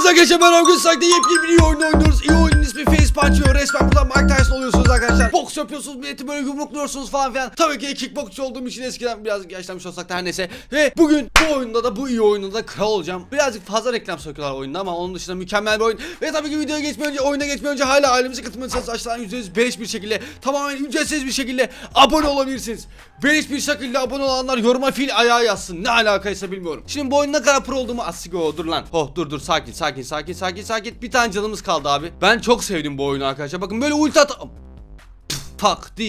Kanalımıza geçen ben Örgün Sak'ta yepyeni bir oyun oynuyoruz. İyi oyunun ismi Face Punch. Resmen yapıyorsunuz, milleti böyle yumrukluyorsunuz falan filan. Tabii ki kickboksçu olduğum için eskiden birazcık yaşlanmış olsak da her neyse. Ve bugün bu oyunda da bu iyi oyunda da kral olacağım. Birazcık fazla reklam sokuyorlar oyunda ama onun dışında mükemmel bir oyun. Ve tabii ki videoya geçmeden önce, oyuna geçmeden önce hala ailemize katılmanızı aşağıdan %100 beleş bir şekilde tamamen ücretsiz bir şekilde abone olabilirsiniz. Beleş bir şekilde abone olanlar yoruma fil ayağı yazsın. Ne alakaysa bilmiyorum. Şimdi bu oyun ne kadar pro olduğumu asigo dur lan. Oh dur dur sakin sakin sakin sakin sakin. Bir tane canımız kaldı abi. Ben çok sevdim bu oyunu arkadaşlar. Bakın böyle ulti at...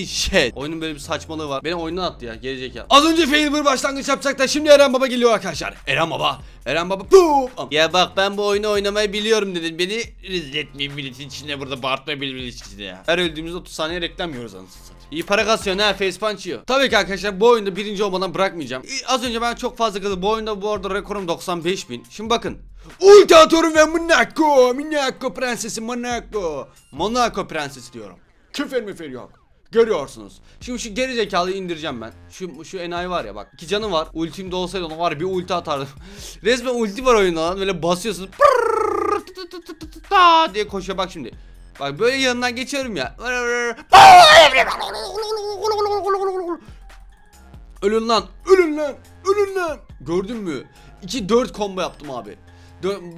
Shit. Oyunun böyle bir saçmalığı var. Benim oyundan attı ya gelecek ya. Az önce fail bir başlangıç yapacak da şimdi Eren Baba geliyor arkadaşlar. Eren Baba. Eren Baba. Boom. Ya bak ben bu oyunu oynamayı biliyorum dedim. Beni rezil etmeyin milletin içinde burada bağırtma bilmeyin içinde ya. Her öldüğümüzde 30 saniye reklam yiyoruz anasını satayım. İyi para kasıyor ha face punch yiyor. Tabii ki arkadaşlar bu oyunda birinci olmadan bırakmayacağım. İyi, Az önce ben çok fazla kazı. Bu oyunda bu arada rekorum 95 bin. Şimdi bakın. Ulti atıyorum ve Monaco. Monaco prensesi Monaco. Monaco prensesi diyorum. Küfür müfür yok. Görüyorsunuz. Şimdi şu geri zekalıyı indireceğim ben. Şu şu enayi var ya bak. iki canı var. Ultimde olsaydı ona var bir ulti atardım. Resmen ulti var oyunda lan. Böyle basıyorsun. Diye koşuyor bak şimdi. Bak böyle yanından geçiyorum ya. Ölün lan. Ölün lan. Ölün lan. Gördün mü? 2-4 combo yaptım abi.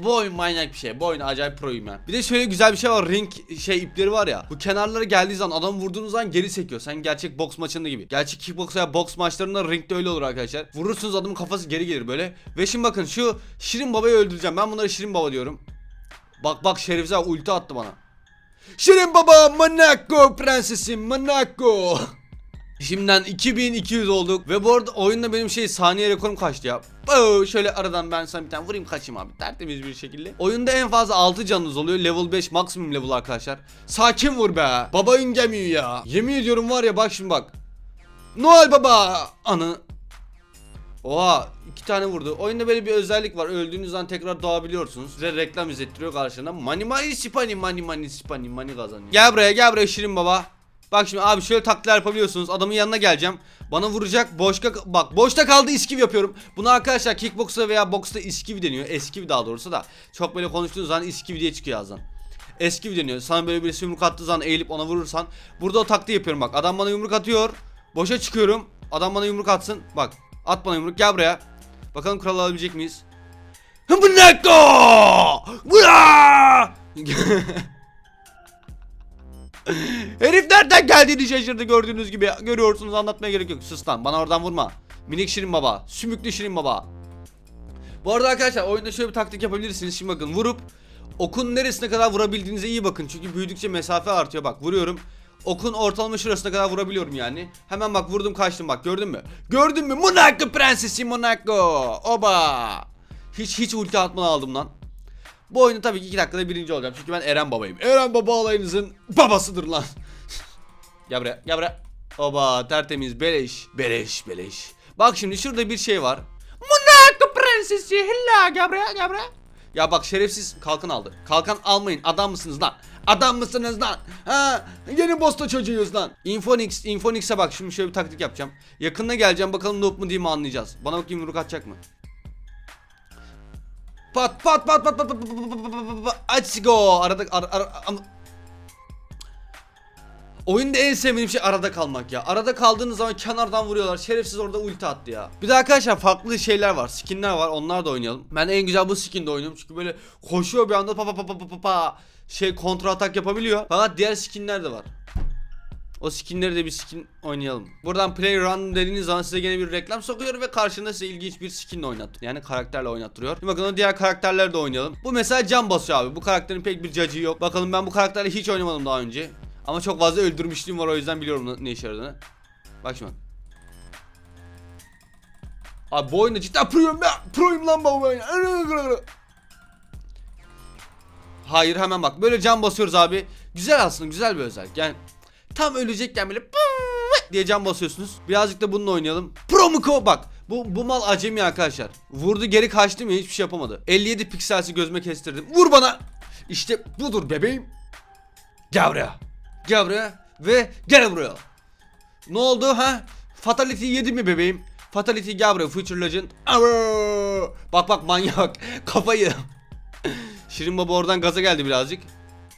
Bu oyun manyak bir şey. Bu oyun acayip proyum ya. Bir de şöyle güzel bir şey var. Ring şey ipleri var ya. Bu kenarlara geldiği zaman adam vurduğunuz zaman geri sekiyor. Sen gerçek boks maçında gibi. Gerçek kickboks veya boks maçlarında ringde öyle olur arkadaşlar. Vurursunuz adamın kafası geri gelir böyle. Ve şimdi bakın şu Şirin Baba'yı öldüreceğim. Ben bunlara Şirin Baba diyorum. Bak bak Şerifzade ulti attı bana. Şirin Baba Monaco prensesi Monaco. Şimdiden 2200 olduk ve bu arada oyunda benim şey saniye rekorum kaçtı ya. Oo, şöyle aradan ben sana bir tane vurayım kaçayım abi tertemiz bir şekilde. Oyunda en fazla 6 canınız oluyor level 5 maksimum level arkadaşlar. Sakin vur be. Baba ingemiyor ya. Yemin ediyorum var ya bak şimdi bak. Noel Baba anı. Oha iki tane vurdu. Oyunda böyle bir özellik var. Öldüğünüz zaman tekrar doğabiliyorsunuz. Size reklam izlettiriyor karşına. Money money spani money money spani money kazanıyor. Gel buraya gel buraya Şirin Baba. Bak şimdi abi şöyle taklitler yapabiliyorsunuz. Adamın yanına geleceğim. Bana vuracak. Boşta bak boşta kaldı iskiv yapıyorum. Bunu arkadaşlar kickboksta veya boksta iskiv deniyor. Eskiv daha doğrusu da. Çok böyle konuştuğunuz zaman iskiv diye çıkıyor ağzından. Eskiv deniyor. Sana böyle bir yumruk attığı zaman eğilip ona vurursan. Burada o taktiği yapıyorum bak. Adam bana yumruk atıyor. Boşa çıkıyorum. Adam bana yumruk atsın. Bak. At bana yumruk. Gel buraya. Bakalım kral alabilecek miyiz? Hımbınako! Vura! Herif nereden geldiğini şaşırdı gördüğünüz gibi. Görüyorsunuz anlatmaya gerek yok. Sus lan bana oradan vurma. Minik Şirin Baba. Sümüklü Şirin Baba. Bu arada arkadaşlar oyunda şöyle bir taktik yapabilirsiniz. Şimdi bakın vurup okun neresine kadar vurabildiğinize iyi bakın. Çünkü büyüdükçe mesafe artıyor. Bak vuruyorum. Okun ortalama şurasına kadar vurabiliyorum yani. Hemen bak vurdum kaçtım bak gördün mü? Gördün mü? Monaco prensesi Monaco. Oba. Hiç hiç ulti atmadan aldım lan. Bu oyunu tabii ki 2 dakikada birinci olacağım. Çünkü ben Eren babayım. Eren baba alayınızın babasıdır lan. gel buraya gel buraya. Oba tertemiz beleş. Beleş beleş. Bak şimdi şurada bir şey var. Monaco prensesi. Hella gel buraya gel buraya. Ya bak şerefsiz kalkan aldı. Kalkan almayın. Adam mısınız lan? Adam mısınız lan? Ha, yeni bosta çocuğuyuz lan. Infonix, Infonix'e bak şimdi şöyle bir taktik yapacağım. Yakında geleceğim bakalım noob mu değil mi anlayacağız. Bana bakayım yumruk atacak mı? Pat pat pat pat pat pat pat pat pat Let's go. Arada ar, ar, am- Oyunda en sevmediğim şey arada kalmak ya. Arada kaldığınız zaman kenardan vuruyorlar. Şerefsiz orada ulti attı ya. Bir de arkadaşlar farklı şeyler var. Skinler var. Onlar da oynayalım. Ben en güzel bu skinde oynuyorum. Çünkü böyle koşuyor bir anda pa pa pa pa pa pa şey kontra atak yapabiliyor. Fakat diğer skinler de var. O skinleri de bir skin oynayalım. Buradan play run dediğiniz zaman size gene bir reklam sokuyor ve karşında size ilginç bir skinle oynattırıyor. Yani karakterle oynattırıyor. Şimdi bakın diğer karakterleri de oynayalım. Bu mesela can basıyor abi. Bu karakterin pek bir cacığı yok. Bakalım ben bu karakterle hiç oynamadım daha önce. Ama çok fazla öldürmüşlüğüm var o yüzden biliyorum ne işe yaradığını. Bak şimdi. Abi bu oyunda cidden proyum ben. Proyum lan bu oyunda. Hayır hemen bak böyle can basıyoruz abi. Güzel aslında güzel bir özellik. Yani tam ölecekken böyle diye can basıyorsunuz. Birazcık da bununla oynayalım. Promuko bak. Bu, bu mal acemi arkadaşlar. Vurdu geri kaçtı mı hiçbir şey yapamadı. 57 pikselsi gözüme kestirdim. Vur bana. İşte budur bebeğim. Gel buraya. Gel buraya. Ve gel buraya. Ne oldu ha? Fatality yedi mi bebeğim? Fatality gel buraya Future Legend. Bak bak manyak. Kafayı. Şirin Baba oradan gaza geldi birazcık.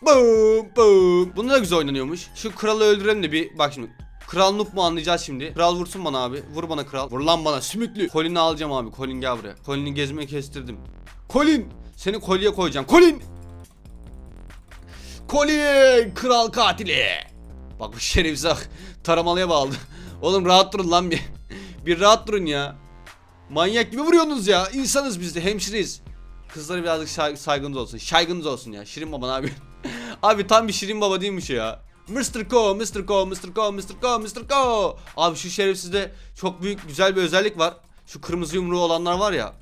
Boom boom. Bunda da güzel oynanıyormuş. Şu kralı öldürelim de bir bak şimdi. Kral noob mu anlayacağız şimdi. Kral vursun bana abi. Vur bana kral. Vur lan bana sümüklü. Colin'i alacağım abi. Colin gel buraya. Colin'i gezmeye kestirdim. Colin. Seni kolye koyacağım. Colin. Colin. Kral katili. Bak bu şerefsiz bak. Taramalıya bağladı. Oğlum rahat durun lan bir. bir rahat durun ya. Manyak gibi vuruyorsunuz ya. İnsanız biz de hemşireyiz. Kızlara birazcık say- saygınız olsun. Şaygınız olsun ya. Şirin baban abi. abi tam bir şirin baba değilmiş ya. Mr. Ko, Mr. Ko, Mr. Ko, Mr. Ko, Mr. Ko. Abi şu şerefsizde çok büyük güzel bir özellik var. Şu kırmızı yumruğu olanlar var ya.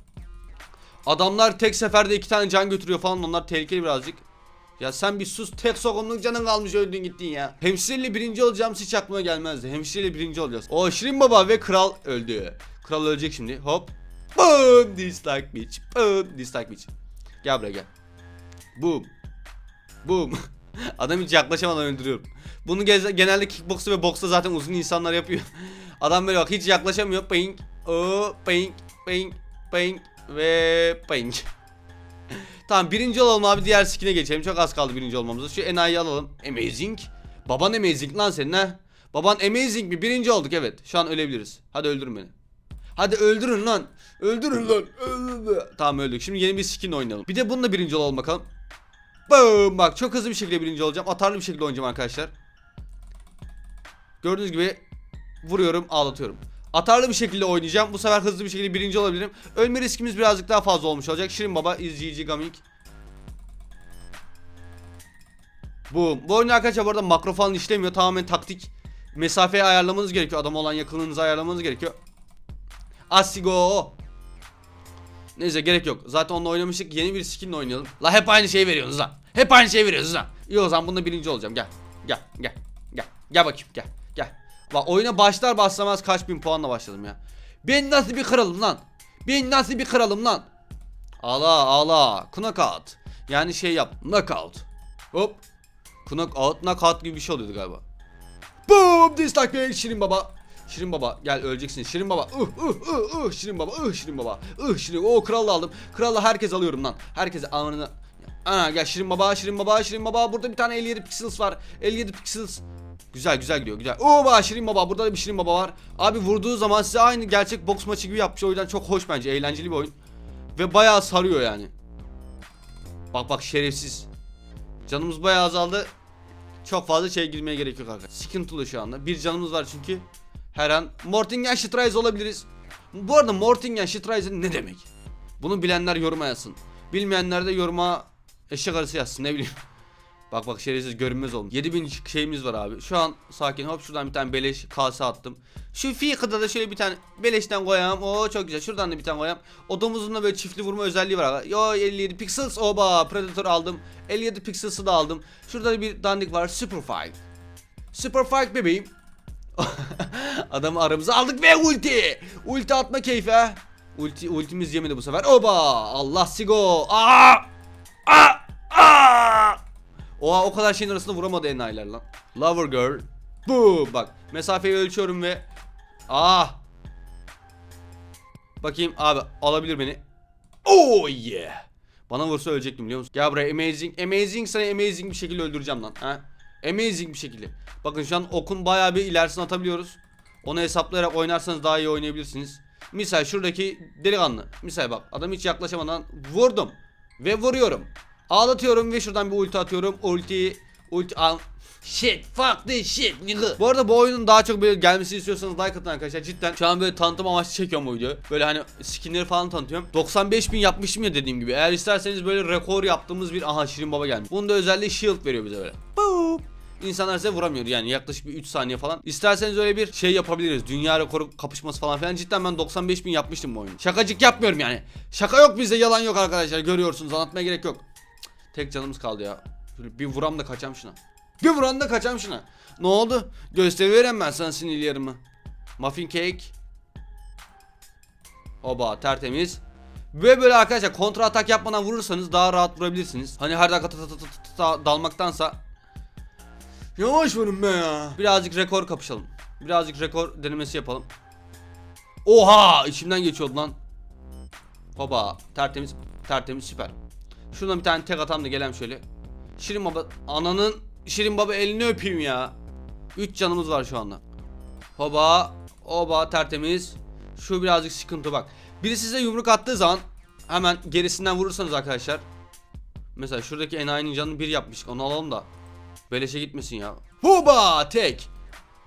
Adamlar tek seferde iki tane can götürüyor falan onlar tehlikeli birazcık. Ya sen bir sus tek sokumluk canın kalmış öldün gittin ya. Hemşireyle birinci olacağım hiç aklıma gelmezdi. Hemşireyle birinci olacağız. O Şirin Baba ve Kral öldü. Kral ölecek şimdi. Hop. Boom. Dislike bitch. Boom. Dislike bitch. Gel buraya gel. Boom. Boom. Adam hiç yaklaşamadan öldürüyorum. Bunu genelde kickboksta ve boksta zaten uzun insanlar yapıyor. Adam böyle bak hiç yaklaşamıyor. Ping. O ping. Ping. Ping. Ve ping. Tamam birinci olalım abi diğer skine geçelim. Çok az kaldı birinci olmamıza. Şu enayiyi alalım. Amazing. Baban amazing lan senin ha. Baban amazing mi? Birinci olduk evet. Şu an ölebiliriz. Hadi öldürün beni. Hadi öldürün lan. Öldürün lan. Öldürün. Tamam öldük. Şimdi yeni bir skin oynayalım. Bir de bununla birinci olalım bakalım. Boom. Bak çok hızlı bir şekilde birinci olacağım. Atarlı bir şekilde oynayacağım arkadaşlar. Gördüğünüz gibi vuruyorum ağlatıyorum. Atarlı bir şekilde oynayacağım. Bu sefer hızlı bir şekilde birinci olabilirim. Ölme riskimiz birazcık daha fazla olmuş olacak. Şirin Baba izleyici Gaming. Bu. Bu oyun arkadaşlar bu arada makro falan işlemiyor. Tamamen taktik. Mesafeyi ayarlamanız gerekiyor. Adam olan yakınlığınızı ayarlamanız gerekiyor. Asigo. Neyse gerek yok. Zaten onunla oynamıştık. Yeni bir skinle oynayalım. La hep aynı şeyi veriyorsunuz lan. Hep aynı şeyi veriyorsunuz lan. İyi o zaman bunda birinci olacağım. Gel. Gel. Gel. Gel. Gel bakayım. Gel. Gel. Bak oyuna başlar başlamaz kaç bin puanla başladım ya. Ben nasıl bir kralım lan? Ben nasıl bir kralım lan? Ağla ağla. Knockout. Yani şey yap. Knockout. Hop. Knockout. Knockout gibi bir şey oluyordu galiba. Boom dislike be Şirin baba. Şirin baba gel öleceksin Şirin baba. Uh uh uh uh Şirin baba. Uh Şirin baba. Uh Şirin. O krallı aldım. Krallı herkes alıyorum lan. Herkese amanını. Ana gel Şirin baba, Şirin baba, Şirin baba. Burada bir tane 57 pixels var. 57 pixels. Güzel güzel gidiyor güzel. Oo baba Şirin baba burada da bir Şirin baba var. Abi vurduğu zaman size aynı gerçek boks maçı gibi yapmış. O yüzden çok hoş bence. Eğlenceli bir oyun. Ve bayağı sarıyor yani. Bak bak şerefsiz. Canımız bayağı azaldı. Çok fazla şey girmeye gerek yok arkadaşlar. Sıkıntılı şu anda. Bir canımız var çünkü. Her an Mortingen Schitreis olabiliriz. Bu arada Mortingen Schitreis ne demek? Bunu bilenler yoruma yazsın. Bilmeyenler de yoruma eşek arısı yazsın ne bileyim. Bak bak şerefsiz görünmez oldum. 7000 şeyimiz var abi. Şu an sakin hop şuradan bir tane beleş kase attım. Şu Fika'da da şöyle bir tane beleşten koyalım. Oo çok güzel. Şuradan da bir tane koyalım. O domuzun da böyle çiftli vurma özelliği var. abi. Yo 57 pixels. Oba Predator aldım. 57 pixels'ı da aldım. Şurada da bir dandik var. Superfight. Superfight bebeğim. Adamı aramıza aldık ve ulti. Ulti atma keyfi ha. Ulti ultimiz yemedi bu sefer. Oba! Allah sigo. Aa! Aa! Aa! Oha o kadar şeyin arasında vuramadı enayiler lan. Lover girl. Bu bak mesafeyi ölçüyorum ve ah Bakayım abi alabilir beni. Oh yeah. Bana vursa ölecektim biliyor musun? Gel buraya amazing. Amazing sana amazing bir şekilde öldüreceğim lan. Ha? Amazing bir şekilde. Bakın şu an okun bayağı bir ilerisine atabiliyoruz. Onu hesaplayarak oynarsanız daha iyi oynayabilirsiniz. Misal şuradaki delikanlı. Misal bak adam hiç yaklaşamadan vurdum. Ve vuruyorum. Ağlatıyorum ve şuradan bir ulti atıyorum. Ulti ulti al. Shit fuck this shit nigga. Bu arada bu oyunun daha çok böyle gelmesini istiyorsanız like atın arkadaşlar. Cidden şu an böyle tanıtım amaçlı çekiyorum bu videoyu. Böyle hani skinleri falan tanıtıyorum. 95 bin yapmışım ya dediğim gibi. Eğer isterseniz böyle rekor yaptığımız bir aha Şirin Baba gelmiş. Bunun da özelliği shield veriyor bize böyle. Boop. İnsanlar size vuramıyor yani yaklaşık bir 3 saniye falan. İsterseniz öyle bir şey yapabiliriz. Dünya rekoru kapışması falan filan. Cidden ben 95 bin yapmıştım bu oyunu. Şakacık yapmıyorum yani. Şaka yok bizde yalan yok arkadaşlar. Görüyorsunuz anlatmaya gerek yok. Tek canımız kaldı ya. Bir vuram da kaçam şuna. Bir vuran da kaçam şuna. Ne oldu? Gösteriyorum ben sana sinirlerimi. Muffin cake. Oba tertemiz. Ve böyle arkadaşlar kontra atak yapmadan vurursanız daha rahat vurabilirsiniz. Hani her dakika ta ta ta ta ta dalmaktansa Yavaş vurun be ya. Birazcık rekor kapışalım. Birazcık rekor denemesi yapalım. Oha içimden geçiyordu lan. Hoba tertemiz tertemiz süper. Şuradan bir tane tek atam da gelem şöyle. Şirin baba ananın Şirin baba elini öpeyim ya. 3 canımız var şu anda. Hoba hoba tertemiz. Şu birazcık sıkıntı bak. Biri size yumruk attığı zaman hemen gerisinden vurursanız arkadaşlar. Mesela şuradaki enayinin canını bir yapmış. Onu alalım da. Beleşe gitmesin ya. Hoba tek.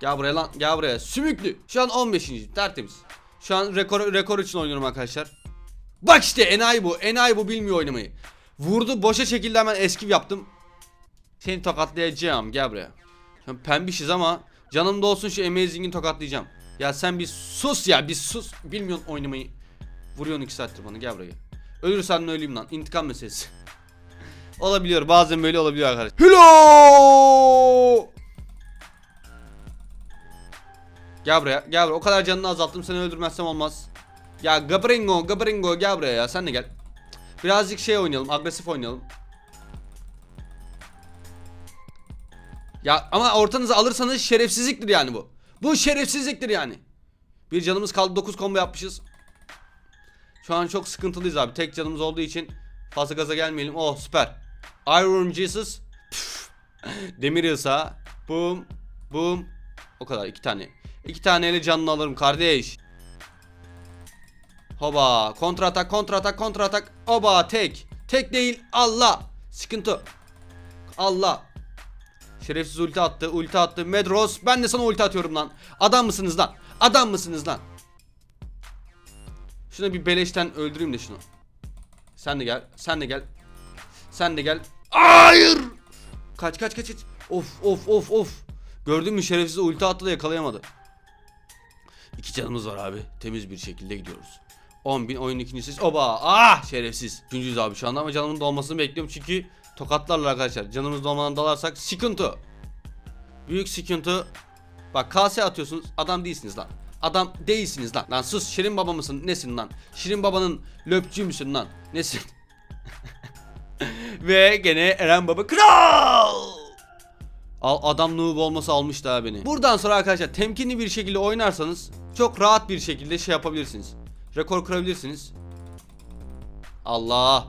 Gel buraya lan gel buraya. Sümüklü. Şu an 15. tertemiz. Şu an rekor, rekor için oynuyorum arkadaşlar. Bak işte enayi bu. Enayi bu bilmiyor oynamayı. Vurdu boşa çekildi hemen eskiv yaptım. Seni tokatlayacağım gel buraya. Şu an pembişiz ama canım da olsun şu Amazing'i tokatlayacağım. Ya sen bir sus ya bir sus. Bilmiyorsun oynamayı. Vuruyorsun 2 saattir bana gel buraya. Ölürsen öleyim lan. İntikam meselesi. Olabiliyor bazen böyle olabiliyor arkadaşlar. Hello! Gel buraya gel buraya. O kadar canını azalttım seni öldürmezsem olmaz. Ya Gabringo Gabringo gel buraya ya sen de gel. Birazcık şey oynayalım agresif oynayalım. Ya ama ortanızı alırsanız şerefsizliktir yani bu. Bu şerefsizliktir yani. Bir canımız kaldı 9 combo yapmışız. Şu an çok sıkıntılıyız abi. Tek canımız olduğu için fazla gaza gelmeyelim. Oh süper. Iron Jesus. Demir yasa. Boom. Boom. O kadar iki tane. İki taneyle canını alırım kardeş. Hoba. Kontra atak, kontra atak, kontra atak. Oba tek. Tek değil. Allah. Sıkıntı. Allah. Şerefsiz ulti attı, ulti attı. Medros ben de sana ulti atıyorum lan. Adam mısınız lan? Adam mısınız lan? Şuna bir beleşten öldüreyim de şunu. Sen de gel, sen de gel. Sen de gel. Hayır! Kaç kaç kaç kaç. Of of of of. Gördün mü şerefsiz ulti attı da yakalayamadı. İki canımız var abi. Temiz bir şekilde gidiyoruz. 10 bin oyun ikincisi. Oba! Ah şerefsiz. Üçüncüyüz abi şu anda ama canımın dolmasını bekliyorum çünkü tokatlarla arkadaşlar. Canımız dolmadan dalarsak sıkıntı. Büyük sıkıntı. Bak kase atıyorsunuz. Adam değilsiniz lan. Adam değilsiniz lan. Lan sus Şirin baba mısın? Nesin lan? Şirin babanın löpçü müsün lan? Nesin? Ve gene Eren baba kral. Al, adam noob olması almış daha beni. Buradan sonra arkadaşlar temkinli bir şekilde oynarsanız çok rahat bir şekilde şey yapabilirsiniz. Rekor kırabilirsiniz. Allah.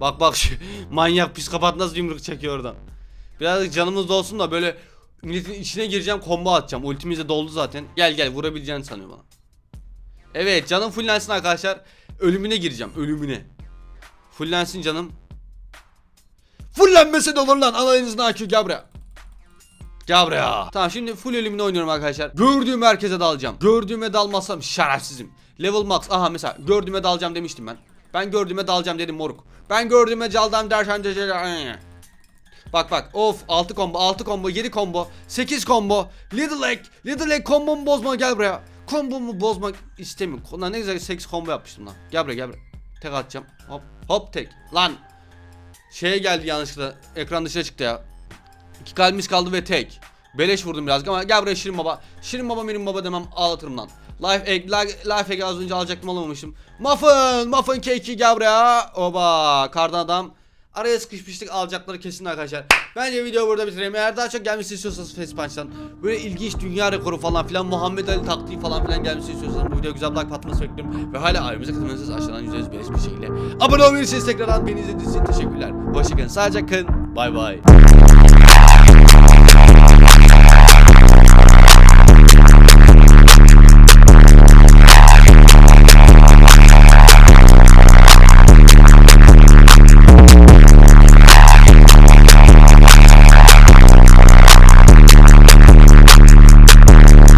Bak bak şu manyak psikopat nasıl yumruk çekiyor oradan. Birazcık canımız dolsun da böyle milletin içine gireceğim combo atacağım. Ultimiz de doldu zaten. Gel gel vurabileceğini sanıyor bana. Evet canım fullensin arkadaşlar. Ölümüne gireceğim ölümüne. Fullensin canım. Fullenmese de olur lan. Analarınızın IQ. Gel buraya. Tamam şimdi full ölümüne oynuyorum arkadaşlar. Gördüğüm herkese dalacağım. Gördüğüme dalmazsam şerefsizim. Level max. Aha mesela gördüğüme dalacağım demiştim ben. Ben gördüğüme dalacağım dedim moruk. Ben gördüğüme dalacağım dersen de Bak bak of 6 combo 6 combo 7 combo 8 combo Little Egg Little Egg kombomu bozma gel buraya Kombomu bozmak istemiyorum Lan ne güzel 8 combo yapmıştım lan Gel buraya gel buraya Tek atacağım hop hop tek Lan Şeye geldi yanlışlıkla. Ekran dışına çıktı ya. İki kalbimiz kaldı ve tek. Beleş vurdum birazcık ama gel buraya Şirin Baba. Şirin Baba benim baba demem ağlatırım lan. Life egg, li- life egg az önce alacaktım alamamışım Muffin, muffin cake'i gel buraya. Oba, kardan adam Araya sıkışmıştık alacakları kesin arkadaşlar. Bence video burada bitireyim Eğer daha çok gelmesini istiyorsanız Facepunch'tan Böyle ilginç dünya rekoru falan filan Muhammed Ali taktiği falan filan gelmesini istiyorsanız Bu videoya güzel bir like patlaması bekliyorum. Ve hala ailemize katılmanızı aşağıdan %100 beleş bir şekilde. Abone olmayı tekrardan beni izlediğiniz için teşekkürler. Hoşçakalın sağlıcakla kalın. Bay bay